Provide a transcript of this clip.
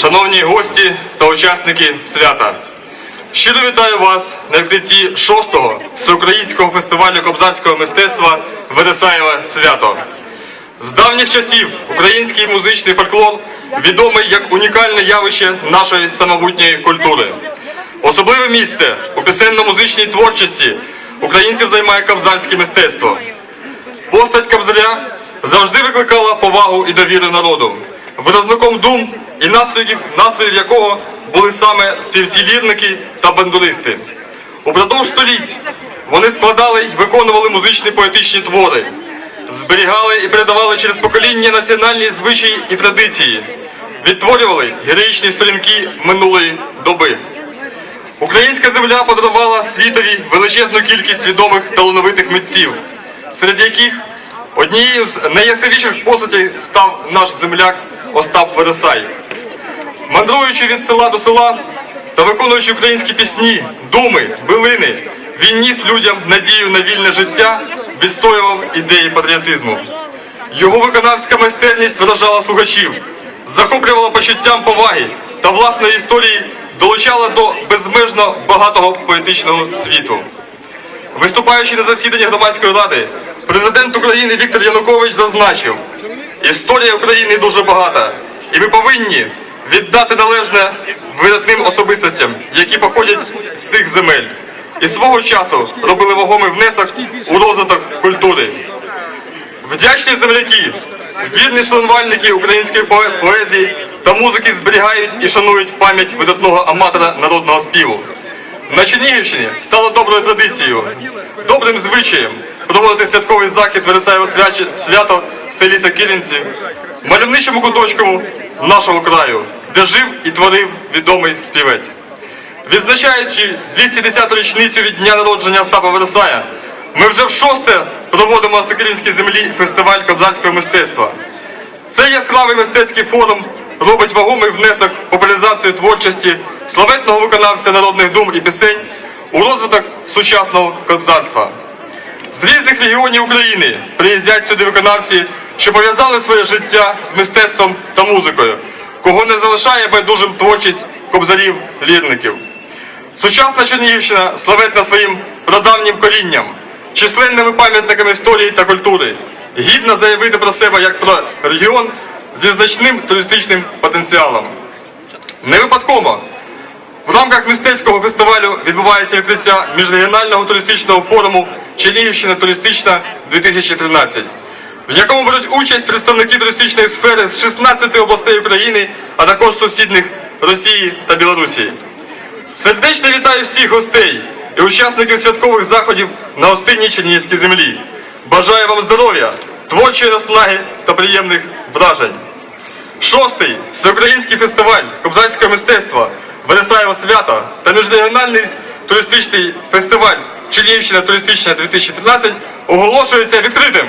Шановні гості та учасники свята, щиро вітаю вас на відкритті 6-го всеукраїнського фестивалю кобзарського мистецтва Вересаєве свято. З давніх часів український музичний фольклор відомий як унікальне явище нашої самобутньої культури. Особливе місце у пісенно-музичній творчості українців займає кобзарське мистецтво. Постать Кобзаря завжди викликала повагу і довіру народу, виразником дум і настроїв, настроїв якого були саме співці-лірники та бандуристи. Упродовж століть вони складали й виконували музичні поетичні твори, зберігали і передавали через покоління національні звичаї і традиції, відтворювали героїчні сторінки минулої доби. Українська земля подарувала світові величезну кількість відомих талановитих митців, серед яких однією з найяскравіших постатей став наш земляк Остап Вересай. Мандруючи від села до села та виконуючи українські пісні, думи, билини, він ніс людям надію на вільне життя, відстоював ідеї патріотизму. Його виконавська майстерність вражала слухачів, захоплювала почуттям поваги та власної історії долучала до безмежно багатого поетичного світу. Виступаючи на засіданні громадської ради, президент України Віктор Янукович зазначив, історія України дуже багата, і ми повинні віддати належне видатним особистостям, які походять з цих земель, і свого часу робили вагомий внесок у розвиток культури. Вдячні земляки, вірні шанувальники української поезії та музики зберігають і шанують пам'ять видатного аматора народного співу. На Чернігівщині стало доброю традицією, добрим звичаєм проводити святковий захід Вересаєво свято в селі Сокиринці, мальовничому куточку нашого краю, де жив і творив відомий співець. Відзначаючи 210-ту річницю від дня народження Остапа Вересая, ми вже в шосте проводимо на Сокиринській землі фестиваль кобзарського мистецтва. Цей яскравий мистецький форум робить вагомий внесок в популяризацію творчості славетного виконавця народних дум і пісень у розвиток сучасного кобзарства. З різних регіонів України приїздять сюди виконавці, що пов'язали своє життя з мистецтвом та музикою, кого не залишає байдужим творчість кобзарів-лірників. Сучасна Чернігівщина славетна своїм прадавнім корінням, численними пам'ятниками історії та культури, гідна заявити про себе як про регіон зі значним туристичним потенціалом. Не випадково в рамках мистецького фестивалю відбувається відкриття міжрегіонального туристичного форуму Чернігівщина туристична 2013, в якому беруть участь представники туристичної сфери з 16 областей України, а також сусідних Росії та Білорусі. Сердечно вітаю всіх гостей і учасників святкових заходів на гостинній Чернігівській землі. Бажаю вам здоров'я, творчої наснаги та приємних вражень. Шостий всеукраїнський фестиваль кобзарського мистецтва Вересаєво свято та міжрегіональний туристичний фестиваль Чернігівщина туристична 2013 оголошується відкритим.